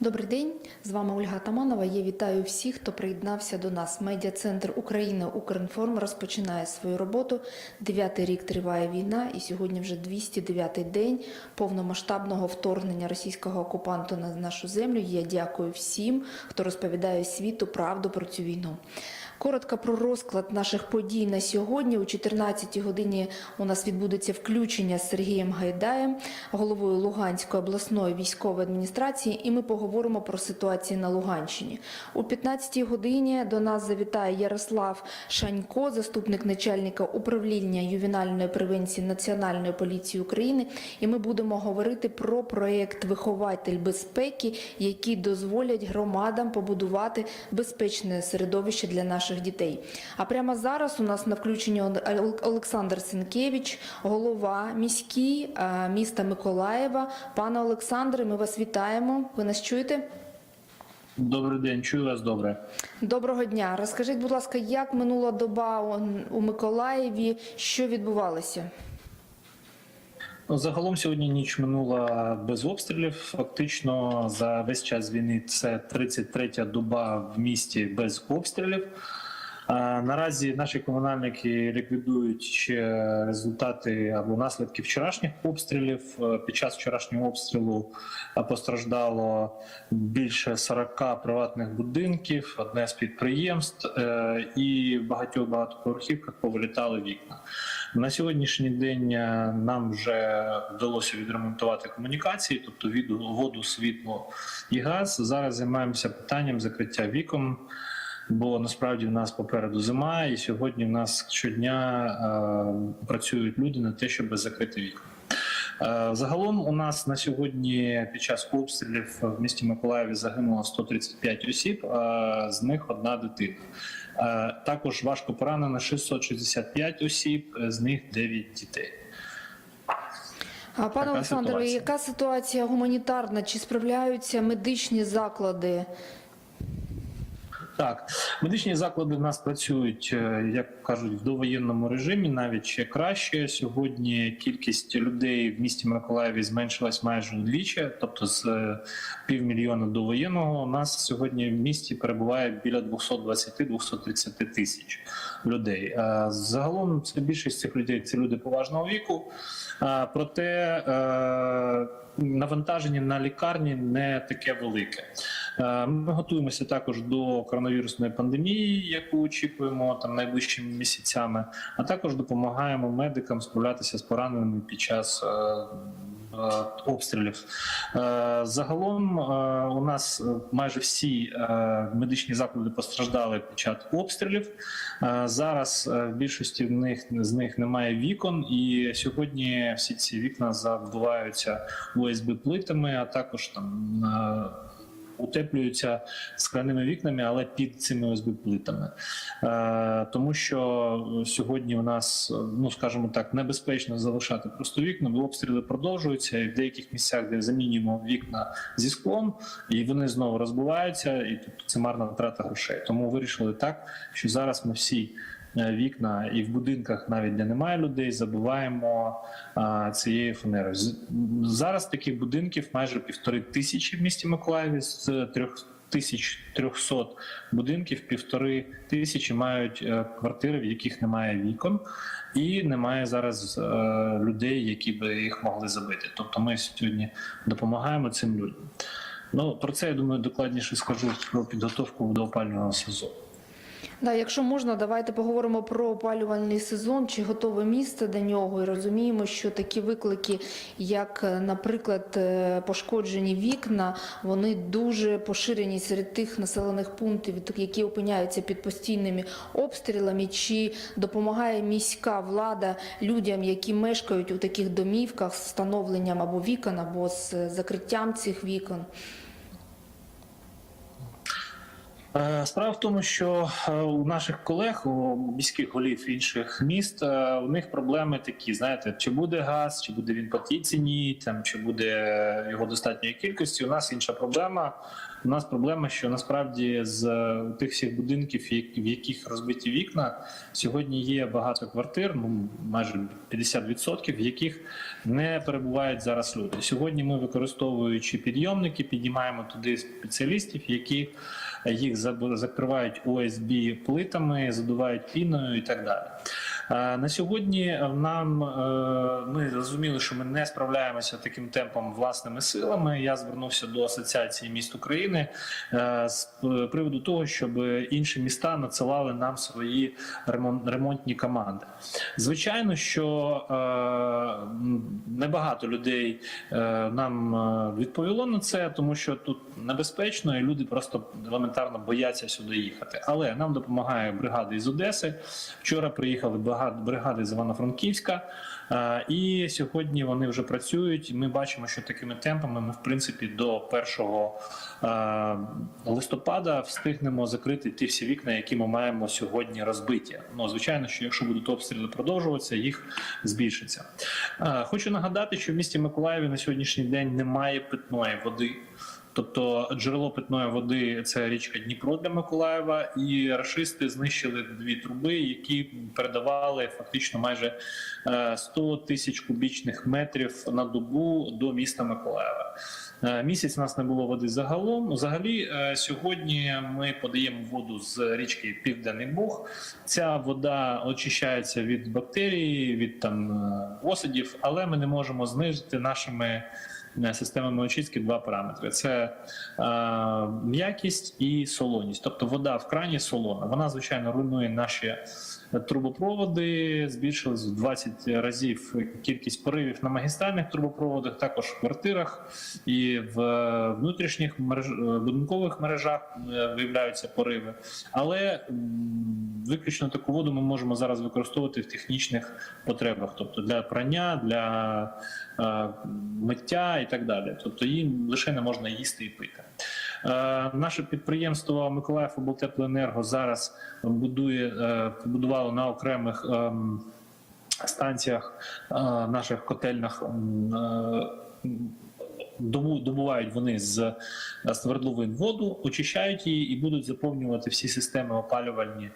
Добрий день, з вами Ольга Таманова. Я вітаю всіх, хто приєднався до нас. Медіа-центр України Укрінформ розпочинає свою роботу. Дев'ятий рік триває війна, і сьогодні вже 209-й день повномасштабного вторгнення російського окупанта на нашу землю. Я дякую всім, хто розповідає світу правду про цю війну. Коротко про розклад наших подій на сьогодні. О 14 годині у нас відбудеться включення з Сергієм Гайдаєм, головою Луганської обласної військової адміністрації, і ми поговоримо про ситуацію на Луганщині. О 15 годині до нас завітає Ярослав Шанько, заступник начальника управління ювенальної превенції Національної поліції України. І ми будемо говорити про проєкт Вихователь безпеки, який дозволять громадам побудувати безпечне середовище для наших дітей. А прямо зараз у нас на включенні Ол- Олександр Сенкевич, голова міський е, міста Миколаєва. Пане Олександре, ми вас вітаємо. Ви нас чуєте? Добрий день, чую вас добре. Доброго дня. Розкажіть, будь ласка, як минула доба у Миколаєві, що відбувалося? Ну, Загалом сьогодні ніч минула без обстрілів. Фактично за весь час війни це 33-я доба в місті без обстрілів. Наразі наші комунальники ліквідують результати або наслідки вчорашніх обстрілів. Е, Під час вчорашнього обстрілу е, постраждало більше 40 приватних будинків, одне з підприємств, е, і багатьох багатоповерхівках повилітали вікна. На сьогоднішній день е, нам вже вдалося відремонтувати комунікації, тобто від воду, світло і газ. Зараз займаємося питанням закриття вікон. Бо насправді в нас попереду зима, і сьогодні в нас щодня е, працюють люди на те, щоб закрити вікна. Е, Загалом у нас на сьогодні під час обстрілів в місті Миколаєві загинуло 135 осіб, а з них одна дитина. Е, Також важко поранено 665 осіб, з них 9 дітей. А пане Олександре, яка ситуація гуманітарна? Чи справляються медичні заклади? Так, медичні заклади в нас працюють, е, як кажуть, в довоєнному режимі, навіть ще краще. Сьогодні кількість людей в місті Миколаєві зменшилась майже вдвічі, тобто з е, півмільйона до воєнного. У нас сьогодні в місті перебуває біля 220-230 тисяч людей. Е, Загалом це більшість цих людей це люди поважного віку. Проте навантаження на лікарні не таке велике. Е, Ми готуємося також до коронавірусної пандемії, яку очікуємо там найближчими місяцями, а також допомагаємо медикам справлятися з пораненими під час. е, е, Обстрілів загалом у нас майже всі медичні заклади постраждали під час обстрілів. Зараз в більшості в них з них немає вікон, і сьогодні всі ці вікна забиваються ОСБ плитами, а також там утеплюються скляними вікнами, але під цими ОСБ плитами. Е, тому що сьогодні у нас, ну скажімо так, небезпечно залишати просто вікна, бо обстріли продовжуються, і в деяких місцях, де замінюємо вікна зі склом, і вони знову розбиваються, і тобто це марна втрата грошей. Тому вирішили так, що зараз ми всі. Е, Вікна і в будинках, навіть де немає людей, забиваємо а, цією фанерою. Зараз таких будинків майже півтори тисячі в місті Миколаєві з трьох. 1300 будинків, півтори тисячі мають е, квартири, в яких немає вікон, і немає зараз е, людей, які би їх могли забити. Тобто ми сьогодні допомагаємо цим людям. Ну про це я думаю докладніше скажу про підготовку до опалювального сезону. Да, якщо можна, давайте поговоримо про опалювальний сезон, чи готове місце до нього. І розуміємо, що такі виклики, як, е, наприклад, е, пошкоджені вікна, вони дуже поширені серед тих населених пунктів, які опиняються під постійними обстрілами. Чи допомагає міська влада людям, які мешкають у таких домівках з встановленням або вікон, або з закриттям цих вікон? Е, Справа в тому, що е, у наших колег, у міських голів інших міст, е, у них проблеми такі: знаєте, чи буде газ, чи буде він по тій ціні, там чи буде його достатньої кількості. У нас інша проблема. У нас проблема, що насправді з тих всіх будинків, в яких розбиті вікна, сьогодні є багато квартир, ну майже 50%, в яких не перебувають зараз люди. Сьогодні ми, використовуючи підйомники, підіймаємо туди спеціалістів, які їх закривають ОСБ плитами, задувають піною і так далі. Е, На сьогодні нам е, ми зрозуміли, що ми не справляємося таким темпом власними силами. Я звернувся до Асоціації міст України е, з приводу того, щоб інші міста надсилали нам свої ремонтні команди. Звичайно, що е, небагато людей е, нам е, відповіло на це, тому що тут небезпечно, і люди просто елементарно бояться сюди їхати. Але нам допомагає бригада із Одеси. Вчора приїхали багато бригади з Івано-Франківська, е, і сьогодні вони вже працюють. Ми бачимо, що такими темпами ми, в принципі, до 1 е, листопада встигнемо закрити ті всі вікна, які ми маємо сьогодні розбиті. Ну, звичайно, що якщо будуть обстріли продовжуватися, їх збільшиться. Е, Хочу нагадати, що в місті Миколаєві на сьогоднішній день немає питної води. Тобто джерело питної води це річка Дніпро для Миколаєва, і рашисти знищили дві труби, які передавали фактично майже е, 100 тисяч кубічних метрів на добу до міста Миколаєва. Е, Місяць у нас не було води загалом. Взагалі, е, сьогодні ми подаємо воду з річки Південний Буг. Ця вода очищається від бактерій, від там е, осадів, але ми не можемо знизити нашими е, системами очистки два параметри: це е, м'якість і солоність. Тобто вода в крані солона. Вона звичайно руйнує наші трубопроводи. Збільшилась в 20 разів кількість поривів на магістральних трубопроводах, також в квартирах і в внутрішніх мереж... будинкових мережах е, виявляються пориви. Але виключно таку воду ми можемо зараз використовувати в технічних потребах, тобто для прання, для е, миття і так далі. Тобто її лише не можна їсти і пити. Е, Наше підприємство Миколаїв облтеплоенерго зараз будує е, побудувало на окремих ем, станціях е, наших котельнях. м, е, Добувають вони з е, свердловин воду, очищають її і будуть заповнювати всі системи опалювальні е,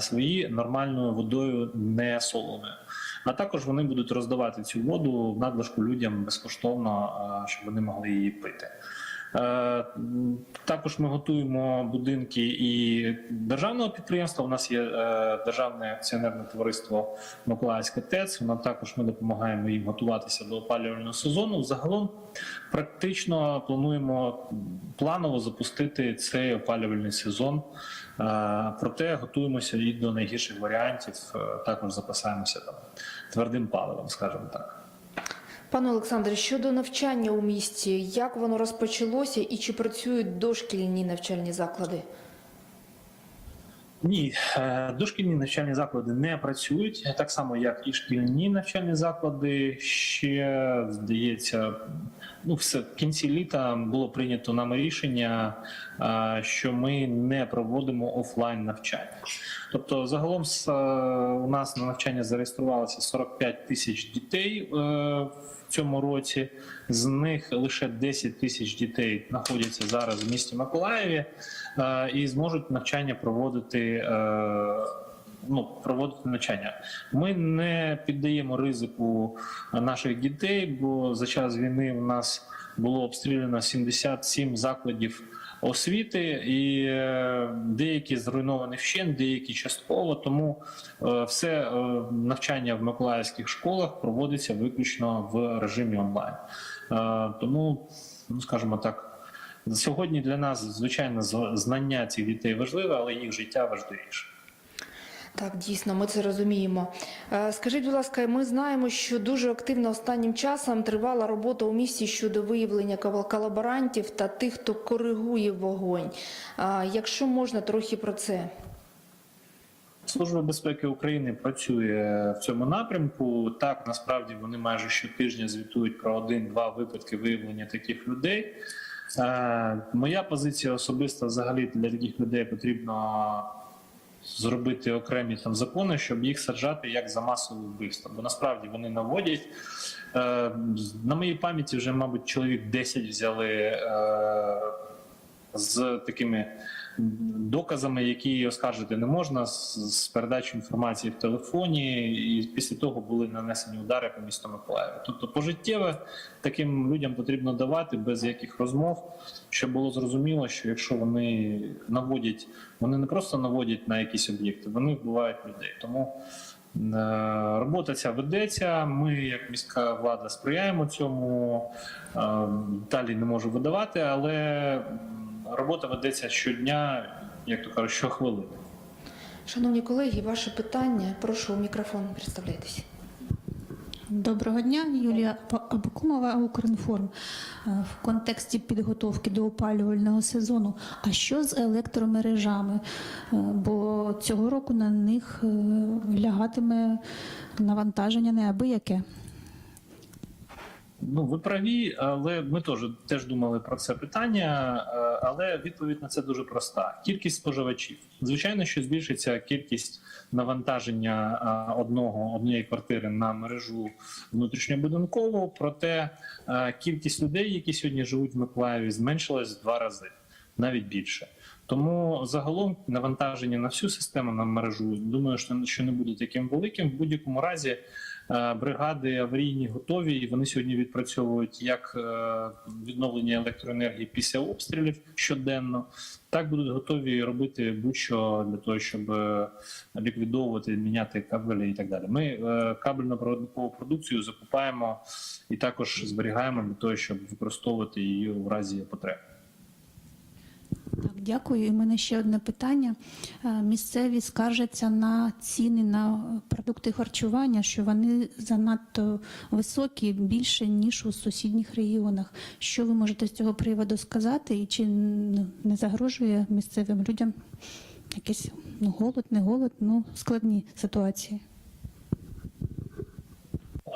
свої нормальною водою, не солоною. А також вони будуть роздавати цю воду в надлишку людям безкоштовно, е, щоб вони могли її пити. Е, Також ми готуємо будинки і державного підприємства. У нас є е, державне акціонерне товариство Миколаївська ТЕЦ. Воно також ми допомагаємо їм готуватися до опалювального сезону. Загалом практично плануємо планово запустити цей опалювальний сезон. Е, Проте готуємося і до найгірших варіантів. Також запасаємося там твердим паливом, скажімо так. Пане Олександре, щодо навчання у місті, як воно розпочалося і чи працюють дошкільні навчальні заклади? Ні, е, дошкільні навчальні заклади не працюють так само, як і шкільні навчальні заклади. Ще здається, ну все в кінці літа було прийнято нами рішення, е, що ми не проводимо офлайн навчання. Тобто, загалом е, у нас на навчання зареєструвалося 45 тисяч дітей в цьому році. З них лише 10 тисяч дітей знаходяться зараз в місті Миколаєві е, і зможуть навчання проводити. е, Ну, проводити навчання. Ми не піддаємо ризику наших дітей, бо за час війни у нас було обстріляно 77 закладів освіти, і е, деякі зруйновані вщент, деякі частково. Тому все навчання в миколаївських школах проводиться виключно в режимі онлайн. Е, Тому, ну скажімо так, сьогодні для нас звичайно знання цих дітей важливе, але їх життя важливіше. Так, дійсно, ми це розуміємо. Е, Скажіть, будь ласка, ми знаємо, що дуже активно останнім часом тривала робота у місті щодо виявлення кол- колаборантів та тих, хто коригує вогонь. Якщо можна, трохи про це. Служба безпеки України працює в цьому напрямку. Так насправді вони майже щотижня звітують про один-два випадки виявлення таких людей. Е, Моя позиція особиста взагалі для таких людей потрібно зробити окремі там закони, щоб їх саджати як за масове вбивство. Бо насправді вони наводять. Е, На моїй пам'яті вже, мабуть, чоловік 10 взяли е, з такими доказами, які оскаржити не можна, з, передачою інформації в телефоні, і після того були нанесені удари по місту Миколаєві. Тобто пожиттєве таким людям потрібно давати без яких розмов, щоб було зрозуміло, що якщо вони наводять, вони не просто наводять на якісь об'єкти, вони вбивають людей. Тому е, робота ця ведеться. Ми, як міська влада, сприяємо цьому. Е, Далі не можу видавати, але робота ведеться щодня, як то кажуть, щохвилини. Шановні колеги, ваше питання. Прошу у мікрофон представляйтесь. Доброго дня, Юлія Абакумова, Укрінформ. Е, В контексті підготовки до опалювального сезону. А що з електромережами? Е, Бо цього року на них е, лягатиме навантаження неабияке. Ну, ви праві, але ми теж теж думали про це питання. е, Але відповідь на це дуже проста: кількість споживачів. Звичайно, що збільшиться кількість навантаження е, одного однієї квартири на мережу внутрішньобудинкову. Проте е, кількість людей, які сьогодні живуть в Миколаєві, зменшилась в два рази, навіть більше. Тому загалом навантаження на всю систему на мережу думаю, що не буде таким великим. В будь-якому разі бригади аварійні готові, і вони сьогодні відпрацьовують як е, відновлення електроенергії після обстрілів щоденно, так будуть готові робити будь-що для того, щоб е, ліквідовувати, міняти кабелі і так далі. Ми е, кабельно-проводникову продукцію закупаємо і також зберігаємо для того, щоб використовувати її у разі потреби. Так, дякую. І в мене ще одне питання. Е, Місцеві скаржаться на ціни на продукти харчування, що вони занадто високі, більше ніж у сусідніх регіонах. Що ви можете з цього приводу сказати? І чи не загрожує місцевим людям якийсь ну, голод, не голод, ну складні ситуації?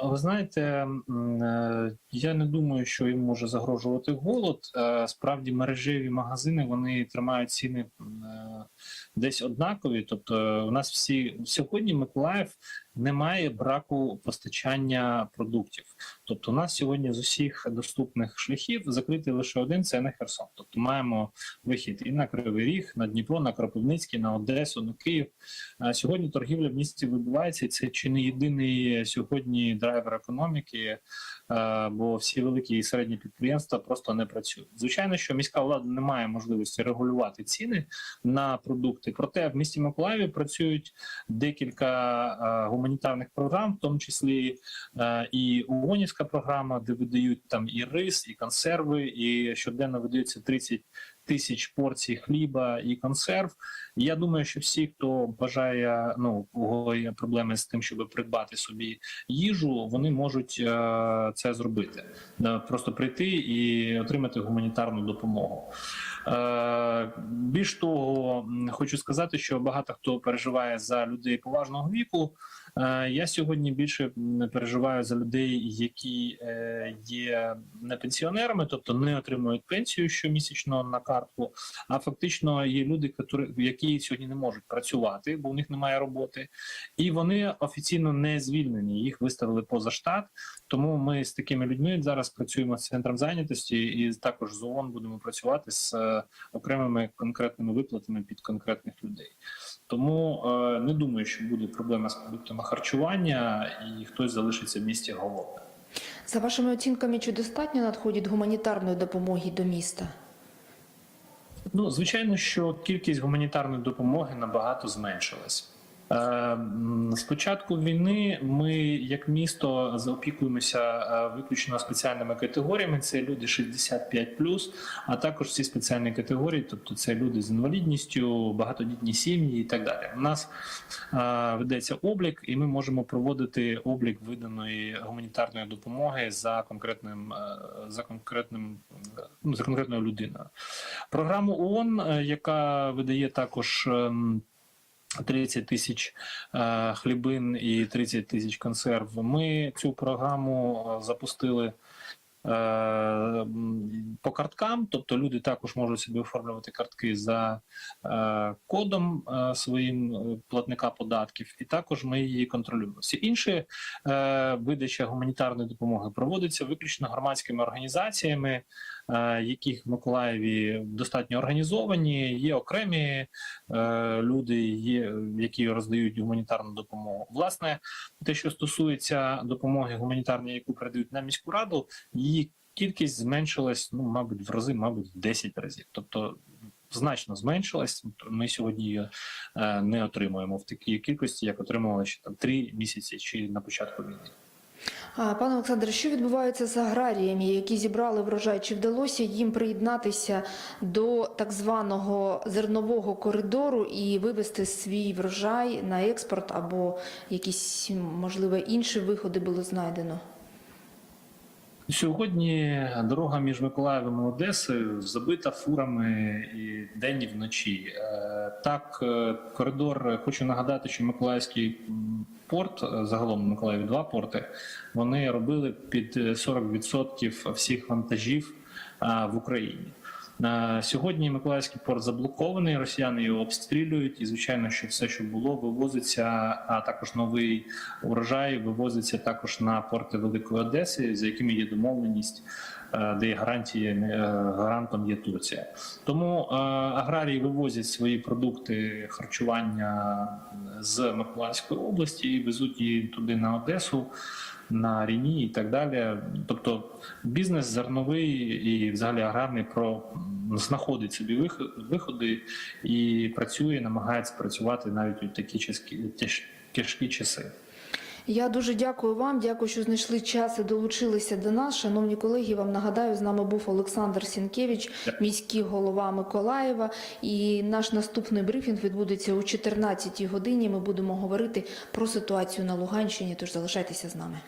Ви знаєте, е, я не думаю, що їм може загрожувати голод. Е, Справді, мережеві магазини вони тримають ціни е, десь однакові. Тобто, у нас всі сьогодні Миколаїв не має браку постачання продуктів. Тобто, у нас сьогодні з усіх доступних шляхів закритий лише один це на Херсон. Тобто, маємо вихід і на Кривий Ріг, на Дніпро, на Кропивницький, на Одесу, на Київ. А Сьогодні торгівля в місті відбувається, і це чи не єдиний сьогодні драйвер економіки, бо всі великі і середні підприємства просто не працюють. Звичайно, що міська влада не має можливості регулювати ціни на продукти. Проте в місті Миколаєві працюють декілька е, гуманітарних програм, в тому числі е, і ООНівська програма, де видають там і рис, і консерви, і щоденно видаються 30 тисяч порцій хліба і консерв. Я думаю, що всі, хто бажає, ну кого є проблеми з тим, щоб придбати собі їжу, вони можуть е, це зробити. Е, Просто прийти і отримати гуманітарну допомогу. Е, Більш того, хочу сказати, що багато хто переживає за людей поважного віку. Е, Я сьогодні більше переживаю за людей, які е, є не пенсіонерами, тобто не отримують пенсію щомісячно на картку. А фактично є люди, які сьогодні не можуть працювати, бо у них немає роботи, і вони офіційно не звільнені. Їх виставили поза штат. Тому ми з такими людьми зараз працюємо з центром зайнятості, і також з ООН будемо працювати з окремими конкретними виплатами під конкретних людей. Тому е, не думаю, що буде проблема з продуктами харчування, і хтось залишиться в місті голодним. За вашими оцінками, чи достатньо надходить гуманітарної допомоги до міста? Ну, звичайно, що кількість гуманітарної допомоги набагато зменшилась. Е, З початку війни ми, як місто, заопікуємося е, виключно спеціальними категоріями. Це люди 65+, а також всі спеціальні категорії, тобто це люди з інвалідністю, багатодітні сім'ї і так далі. У нас е, ведеться облік, і ми можемо проводити облік виданої гуманітарної допомоги за конкретним за конкретним ну, за конкретною людиною. Програму ООН, яка видає також. Ем, 30 тисяч е, хлібин і 30 тисяч консерв. Ми цю програму е, запустили е, по карткам, тобто люди також можуть собі оформлювати картки за е, кодом своїм платника податків, і також ми її контролюємо. Всі інші видача гуманітарної допомоги проводиться виключно громадськими організаціями, яких в Миколаєві достатньо організовані. Є окремі е, люди, є, які роздають гуманітарну допомогу. Власне, те, що стосується допомоги гуманітарної, яку передають на міську раду, її кількість зменшилась, ну мабуть, в рази, мабуть, в 10 разів. Тобто значно зменшилась. Ми сьогодні її е, не отримуємо в такій кількості, як отримували ще там три місяці чи на початку війни. Пане Олександре, що відбувається з аграріями, які зібрали врожай? Чи вдалося їм приєднатися до так званого зернового коридору і вивести свій врожай на експорт або якісь можливо інші виходи було знайдено? Сьогодні дорога між Миколаєвом і Одесою забита фурами і день і вночі. Е, Так, е, коридор, хочу нагадати, що Миколаївський порт, е, загалом в Миколаєві два порти, вони робили під е, 40% всіх вантажів в Україні. Сьогодні Миколаївський порт заблокований, росіяни його обстрілюють, і звичайно, що все, що було, вивозиться, а також новий урожай вивозиться також на порти Великої Одеси, за якими є домовленість, де гарантії е, гарантом є Турція. Тому е, аграрії вивозять свої продукти харчування з Миколаївської області везуть її туди на Одесу. На Ріні і так далі. Тобто бізнес зерновий і взагалі аграрний про знаходить собі виходи і працює, намагається працювати навіть у такі тяжкі часи. Я дуже дякую вам. Дякую, що знайшли час і долучилися до нас. Шановні колеги, вам нагадаю, з нами був Олександр Сінкевич, міський голова Миколаєва. І наш наступний брифінг відбудеться о 14 годині. Ми будемо говорити про ситуацію на Луганщині. Тож залишайтеся з нами.